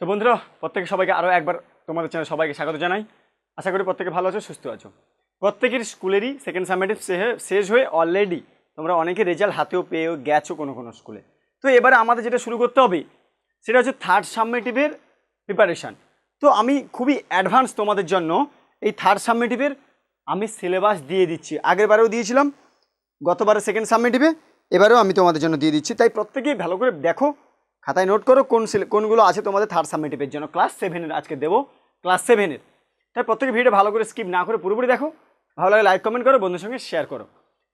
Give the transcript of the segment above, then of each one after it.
তো বন্ধুরা, প্রত্যেকে সবাইকে আরও একবার তোমাদের চ্যানেল সবাইকে স্বাগত জানাই। আশা করি প্রত্যেকে ভালো আছো, সুস্থ আছো। প্রত্যেকের স্কুলেরই সেকেন্ড সামেটিভ শেষ হয়ে অলরেডি তোমরা অনেকে রেজাল্ট হাতেও পেয়েও গেছো কোনো কোনো স্কুলে। তো এবারে আমাদের যেটা শুরু করতে হবে, সেটা হচ্ছে থার্ড সাবমিটিভের প্রিপারেশান তো আমি খুবই অ্যাডভান্স তোমাদের জন্য এই থার্ড সাবমিটিভের আমি সিলেবাস দিয়ে দিচ্ছি। আগের বারেও দিয়েছিলাম গতবারে সেকেন্ড সাবমিটিভে এবারেও আমি তোমাদের জন্য দিয়ে দিচ্ছি। তাই প্রত্যেকেই ভালো করে দেখো খাতায় নোট করো কোন কোনগুলো আছে তোমাদের থার্ড সাবমিটিভের জন্য। ক্লাস সেভেনের আজকে দেবো। ক্লাস সেভেনের তাই প্রত্যেকে ভিডিও ভালো করে স্কিপ না করে পুরোপুরি দেখো। ভালো লাগে লাইক কমেন্ট করো বন্ধুর সঙ্গে শেয়ার করো।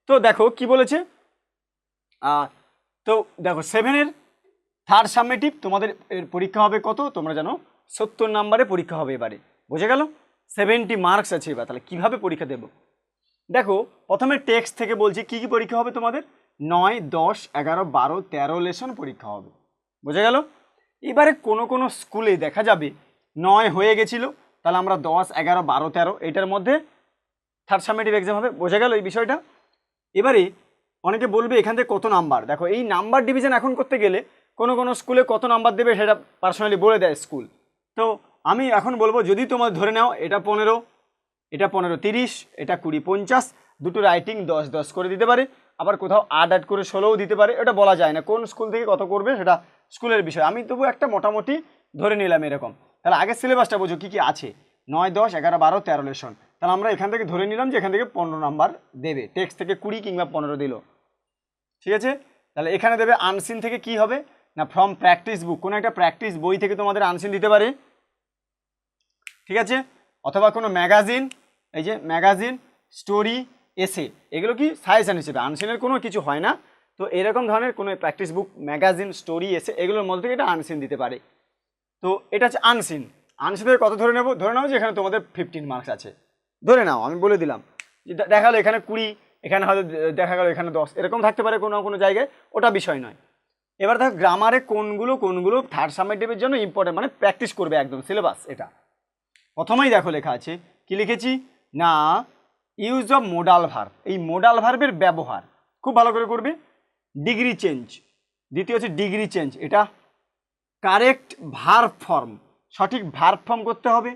তো দেখো কি বলেছে? তো দেখো সেভেনের থার্ড সাবমিটিভ তোমাদের এর পরীক্ষা হবে কত? তোমরা জানো, সত্তর নাম্বারে পরীক্ষা হবে এবারে। বুঝে গেল? সেভেন্টি মার্কস আছে এবার, তাহলে কীভাবে পরীক্ষা দেবো? দেখো, প্রথমে টেক্সট থেকে বলছি, কি কি পরীক্ষা হবে তোমাদের? নয়, দশ, এগারো, বারো, তেরো লেসন পরীক্ষা হবে। বুঝে গেল? এবারে কোনো কোনো স্কুলে দেখা যাবে নয় হয়ে গেছিল, তাহলে আমরা দশ, এগারো, বারো, তেরো, এটার মধ্যে থার্ড সাবমিটিভ এক্সাম হবে। বোঝা গেল এই বিষয়টা? এবারে অনেকে বলবে এখান থেকে কত নাম্বার দেখো, এই নাম্বার ডিভিশন এখন করতে গেলে কোনো কোনো স্কুলে কত নাম্বার দেবে সেটা পার্সোনালি বলে দেয় স্কুল তো আমি এখন বলব, যদি তোমার ধরে নাও, এটা পনেরো এটা পনেরো তিরিশ, এটা কুড়ি পঞ্চাশ, দুটো রাইটিং দশ দশ করে দিতে পারে। আবার কোথাও আট আট করে ষোলোও দিতে পারে। এটা বলা যায় না কোন স্কুল থেকে কত করবে সেটা স্কুলের বিষয়। আমি তবু একটা মোটামুটি ধরে নিলাম এরকম। তাহলে আগের সিলেবাসটা বোঝো, কী কী আছে? নয়, দশ, এগারো, বারো, তেরো লেশন। তাহলে আমরা এখান থেকে ধরে নিলাম যে এখান থেকে পনেরো নাম্বার দেবে। টেক্সট থেকে কুড়ি কিংবা পনেরো দিল। ঠিক আছে? তাহলে এখানে দেবে আনসিন থেকে কি হবে? না ফ্রম প্র্যাকটিস বুক কোনো একটা প্র্যাকটিস বই থেকে তোমাদের আনসিন দিতে পারে। ঠিক আছে? অথবা কোনো ম্যাগাজিন এই যে ম্যাগাজিন স্টোরি এসে এগুলো কি সাজেশন হিসেবে। আনসিনের কোনো কিছু হয় না। তো এরকম ধরনের কোনো প্র্যাকটিস বুক ম্যাগাজিন স্টোরি এসে এগুলোর মধ্যে থেকে এটা আনসিন দিতে পারে। তো এটা হচ্ছে আনসিন আনসিন থেকে কত ধরে নেব, ধরে নাও যে এখানে তোমাদের ফিফটিন মার্কস আছে। ধরে নাও, আমি বলে দিলাম। যে দেখা গেলো এখানে কুড়ি, এখানে হয়তো দেখা গেলো এখানে দশ, এরকম থাকতে পারে কোনো কোনো জায়গায়, ওটা বিষয় নয়। এবার দেখো গ্রামারে কোনগুলো কোনগুলো থার্ড সামেটিভের জন্য ইম্পর্টেন্ট মানে প্র্যাকটিস করবে একদম সিলেবাস এটা। প্রথমেই দেখো লেখা আছে, কি লিখেছি? না ইউজ অফ মোডাল ভার্ব এই মোডাল ভার্বের ব্যবহার। খুব ভালো করে করবে। Degree change. দ্বিতীয় হচ্ছে ডিগ্রি চেঞ্জ। এটা কারেক্ট ভার্ব ফর্ম। সঠিক ভার ফর্ম করতে হবে।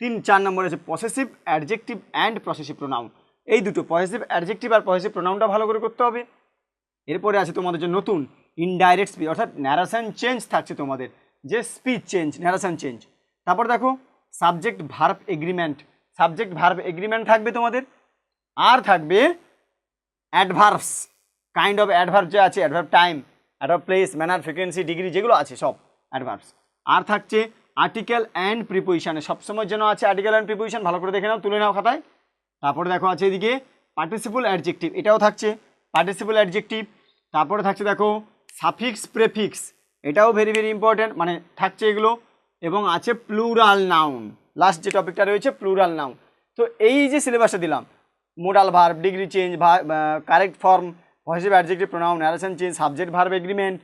তিন, চার নম্বরে আছে possessive adjective and possessive pronoun এই দুটো পসেসিভ অ্যাডজেক্টিভ আর পসেসিভ প্রোনাউনটা ভালো করে করতে হবে। এরপরে আছে তোমাদের যে নতুন ইনডাইরেক্ট স্পিচ অর্থাৎ ন্যারেশন চেঞ্জ থাকছে তোমাদের। যে স্পিচ চেঞ্জ ন্যারেশন চেঞ্জ তারপর দেখো subject verb agreement subject verb agreement থাকবে তোমাদের। আর থাকবে অ্যাডভার্বস কাইন্ড অফ অ্যাডভার্ব যে আছে adverb time adverb place manner frequency degree যেগুলো আছে সব অ্যাডভার্বস আর থাকছে আর্টিকেল অ্যান্ড প্রিপোজিশনে সবসময় যেন আছে আর্টিকেল অ্যান্ড প্রিপোজিশন ভালো করে দেখে নাও, তুলে নাও খাতায়। তারপরে দেখো আছে এদিকে পার্টিসিপল অ্যাডজেক্টিভ এটাও থাকছে পার্টিসিপল অ্যাডজেক্টিভ তারপরে থাকছে দেখো সাফিক্স প্রেফিক্স এটাও ভেরি ভেরি ইম্পর্ট্যান্ট মানে থাকছে এগুলো। এবং আছে প্লুরাল নাউন লাস্ট যে টপিকটা রয়েছে প্লুরাল নাউন তো এই যে সিলেবাসটা দিলাম modal verb degree change correct form positive adjective pronoun narration change subject verb agreement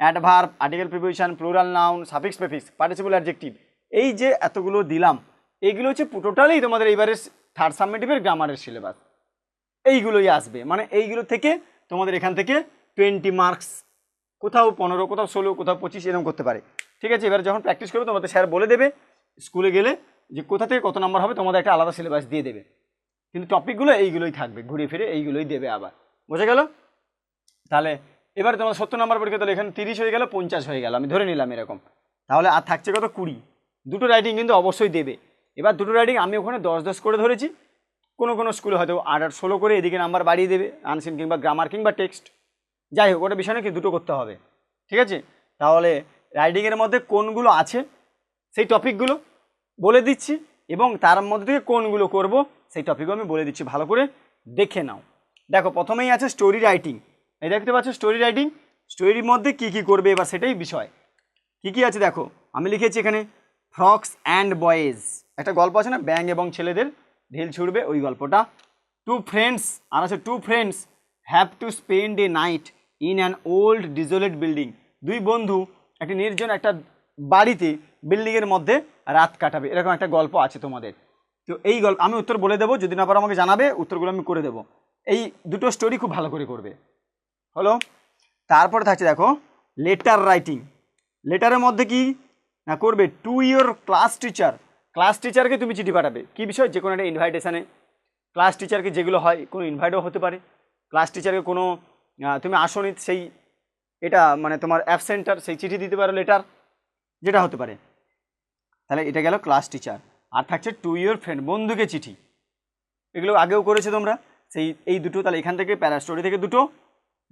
adverb article preposition plural noun suffix prefix participle adjective এই যে এতগুলো দিলাম এইগুলো হচ্ছে টোটালি তোমাদের এইবারের থার্ড সাবমিটিভের গ্রামারের সিলেবাস এইগুলোই আসবে। মানে এইগুলো থেকে তোমাদের এখান থেকে টোয়েন্টি মার্কস কোথাও পনেরো, কোথাও ষোলো, কোথাও পঁচিশ এরকম করতে পারে। ঠিক আছে? এবার যখন প্র্যাকটিস করবে, তোমাদের স্যার বলে দেবে স্কুলে গেলে যে কোথা থেকে কত নাম্বার হবে, তোমাদের একটা আলাদা সিলেবাস দিয়ে দেবে। কিন্তু টপিকগুলো এইগুলোই থাকবে, ঘুরে ফিরে এইগুলোই দেবে আবার। বোঝা গেল? তাহলে এবার তোমার সত্তর নাম্বার পরীক্ষা, তাহলে এখানে তিরিশ হয়ে গেল, পঞ্চাশ হয়ে গেল। আমি ধরে নিলাম এরকম। তাহলে আর থাকছে কত? কুড়ি। দুটো রাইটিং কিন্তু অবশ্যই দেবে। এবার দুটো রাইটিং আমি ওখানে দশ দশ করে ধরেছি। কোনো কোনো স্কুলে হয়তো আট আট ষোলো করে এদিকে নাম্বার বাড়িয়ে দেবে আনসিন কিংবা গ্রামার কিংবা টেক্সট যাই হোক, ওটা বিষয় নাকি দুটো করতে হবে। ঠিক আছে? তাহলে রাইডিংয়ের মধ্যে কোনগুলো আছে, সেই টপিকগুলো বলে দিচ্ছি, এবং তার মধ্যে থেকে কোনগুলো করব, সেই টপিকও আমি বলে দিচ্ছি। ভালো করে দেখে নাও। দেখো, প্রথমেই আছে স্টোরি রাইটিং এই দেখতে পাচ্ছ স্টোরি রাইটিং স্টোরির মধ্যে কি কি করবে এবার সেটাই বিষয়। কি কি আছে দেখো? আমি লিখেছি এখানে ফ্রক্স অ্যান্ড বয়েজ একটা গল্প আছে না? ব্যাং এবং ছেলেদের ঢিল ছুড়বে, ওই গল্পটা। টু ফ্রেন্ডস আর আছে two friends have to spend a night in an old desolate building দুই বন্ধু একটি নির্জন একটা বাড়িতে বিল্ডিংয়ের মধ্যে রাত কাটাবে। এরকম একটা গল্প আছে তোমাদের। তো এই গল্প আমি উত্তর বলে দেবো, যদি না পারো আমাকে জানাবে, উত্তরগুলো আমি করে দেবো। এই দুটো স্টোরি খুব ভালো করে করবে। হলো? তারপরে থাকছে দেখো লেটার রাইটিং লেটারের মধ্যে কি? না, করবে to your class teacher class টিচারকে তুমি চিঠি পাঠাবে। কী বিষয়? যে কোনো একটা ইনভাইটেশানে ক্লাস টিচারকে যেগুলো হয়, কোনো ইনভাইটও হতে পারে। ক্লাস টিচারকে কোনো তুমি আসনি, সেই এটা মানে তোমার অ্যাবসেন্টার সেই চিঠি দিতে পারো লেটার যেটা হতে পারে। তাহলে এটা গেল ক্লাস টিচার আর থাকছে টু ইয়োর ফ্রেন্ড বন্ধুকে চিঠি। এগুলো আগেও করেছ তোমরা? সেই, এই দুটো, তাহলে এখান থেকে প্যারা স্টোরি থেকে দুটো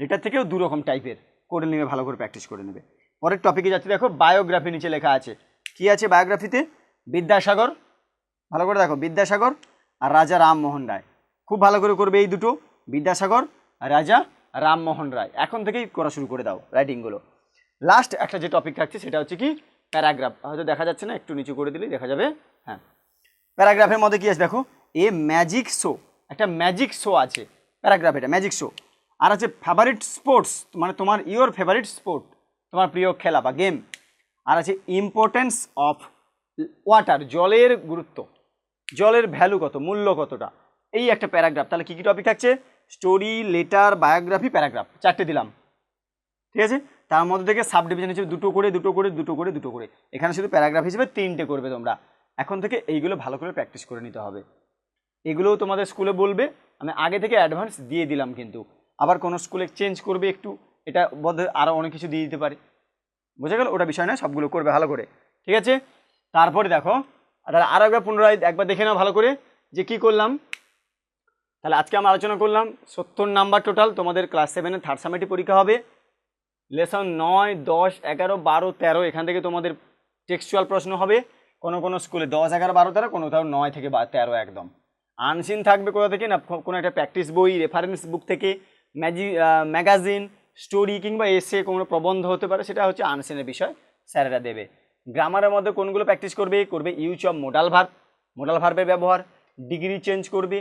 লেটার থেকেও দু রকম টাইপের করে নেবে ভালো করে প্র্যাকটিস করে নেবে। পরের টপিকে যাচ্ছে। দেখো বায়োগ্রাফি নিচে লেখা আছে। কি আছে বায়োগ্রাফিতে বিদ্যাসাগর। ভালো করে দেখো, বিদ্যাসাগর আর রাজা রামমোহন রায়। খুব ভালো করে করবে এই দুটো, বিদ্যাসাগর আর রাজা রামমোহন রায়। এখন থেকেই করা শুরু করে দাও রাইটিংগুলো লাস্ট একটা যে টপিক থাকছে, সেটা হচ্ছে কি? প্যারাগ্রাফ হয়তো দেখা যাচ্ছে না, একটু নিচু করে দিলেই দেখা যাবে। হ্যাঁ। প্যারাগ্রাফের মধ্যে কি আছে? দেখো এ ম্যাজিক শো একটা ম্যাজিক শো আছে। প্যারাগ্রাফ এটা ম্যাজিক শো আর আছে ফেভারিট স্পোর্টস মানে তোমার ইওর ফেভারিট স্পোর্ট তোমার প্রিয় খেলা বা গেম আর আছে ইম্পর্টেন্স অফ ওয়াটার জলের গুরুত্ব। জলের ভ্যালু কত, মূল্য কতটা? এই একটা প্যারাগ্রাফ তাহলে কী কী টপিক থাকছে? স্টোরি লেটার বায়োগ্রাফি প্যারাগ্রাফ চারটে দিলাম। ঠিক আছে? তার মধ্যে থেকে সাব ডিভিশন হিসেবে দুটো করে দুটো করে দুটো করে দুটো করে। এখানে শুধু প্যারাগ্রাফ হিসেবে তিনটে করবে তোমরা। এখন থেকে এইগুলো ভালো করে প্র্যাকটিস করে নিতে হবে। এগুলোও তোমাদের স্কুলে বলবে। আমি আগে থেকে অ্যাডভান্স দিয়ে দিলাম কিন্তু। আবার কোনো স্কুলে চেঞ্জ করবে একটু, এটা বোধ আরও অনেক কিছু দিয়ে দিতে পারে। বোঝা গেল? ওটা বিষয় না সবগুলো করবে ভালো করে। ঠিক আছে? তারপরে দেখো, তাহলে আরও একবার পুনরায় একবার দেখে নাও ভালো করে যে কি করলাম। তাহলে আজকে আমরা আলোচনা করলাম সত্তর নাম্বার টোটাল তোমাদের ক্লাস সেভেনের থার্ড সামেটি পরীক্ষা হবে। লেসন নয়, দশ, এগারো, বারো, তেরো, এখান থেকে তোমাদের টেক্সচুয়াল প্রশ্ন হবে। কোনো কোনো স্কুলে দশ, এগারো, বারো, তেরো, কোনো কোথাও নয় থেকে তেরো একদম। আনসিন থাকবে কোথা থেকে না কোনো একটা প্র্যাকটিস বই রেফারেন্স বুক থেকে ম্যাজি ম্যাগাজিন, স্টোরি কিংবা এসে কোনো প্রবন্ধ হতে পারে, সেটা হচ্ছে আনসিনের বিষয়, স্যারেরা দেবে। গ্রামারের মধ্যে কোনগুলো প্র্যাকটিস করবে? করবে use of modal verb modal ভার্বের ব্যবহার, ডিগ্রি চেঞ্জ করবে,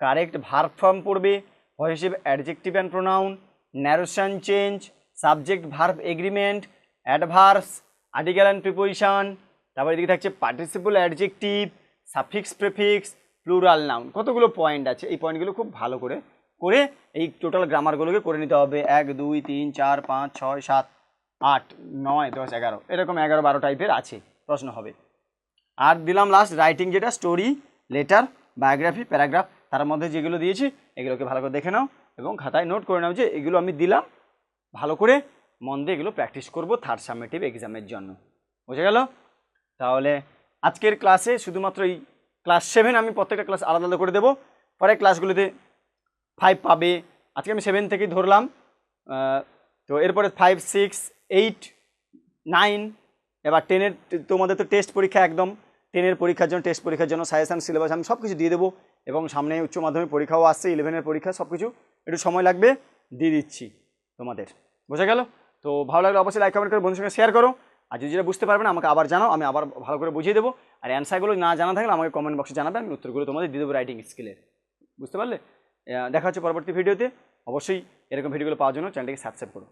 কারেক্ট ভার্ব ফর্ম পড়বে positive adjective and pronoun narration change subject verb agreement adverbs article and preposition তারপর এদিকে থাকছে participle adjective suffix prefix plural noun কতগুলো পয়েন্ট আছে? এই পয়েন্টগুলো খুব ভালো করে করে এই টোটাল গ্রামারগুলোকে করে নিতে হবে। এক, দুই, তিন, চার, পাঁচ, ছয়, সাত, আট, নয়, দশ, এগারো। এরকম এগারো, বারো টাইপের আছে। প্রশ্ন হবে। আর দিলাম লাস্ট রাইটিং যেটা স্টোরি লেটার বায়োগ্রাফি প্যারাগ্রাফ তার মধ্যে যেগুলো দিয়েছি, এগুলোকে ভালো করে দেখে নাও এবং খাতায় নোট করে নাও যে এগুলো আমি দিলাম, ভালো করে মন দিয়ে এগুলো প্র্যাকটিস করব থার্ড সামেটিভ এক্সামের জন্য। বুঝে গেল? তাহলে আজকের ক্লাসে শুধুমাত্র এই ক্লাস সেভেন আমি প্রত্যেকটা ক্লাস আলাদা আলাদা করে দেবো। পরে ক্লাসগুলোতে ফাইভ পাবে। আজকে আমি সেভেন থেকেই ধরলাম। তো এরপরে ফাইভ সিক্স এইট নাইন এবার টেনের তোমাদের তো টেস্ট পরীক্ষা একদম। টেনের পরীক্ষার জন্য টেস্ট পরীক্ষার জন্য সাজেশন সিলেবাস আমি সব কিছু দিয়ে দেবো এবং সামনে উচ্চ মাধ্যমিক পরীক্ষাও আসছে ইলেভেনের পরীক্ষা সব কিছু একটু সময় লাগবে, দিয়ে দিচ্ছি তোমাদের। বোঝা গেল? তো ভালো লাগলে অবশ্যই লাইক কমেন্ট করে বন্ধুর সঙ্গে শেয়ার করো। আর যদি যেটা বুঝতে পারবে না, আমাকে আবার জানাও, আমি আবার ভালো করে বুঝিয়ে দেবো। আর অ্যান্সারগুলো না জানা থাকলে আমাকে কমেন্ট বক্সে জানাবে, আমি উত্তরগুলো তোমাদের দিয়ে দেবো রাইটিং স্কিলের বুঝতে পারলে? দেখা হচ্ছে পরবর্তী ভিডিওতে অবশ্যই এরকম ভিডিওগুলো পাওয়ার জন্য চ্যানেলটিকে সাবস্ক্রাইব করো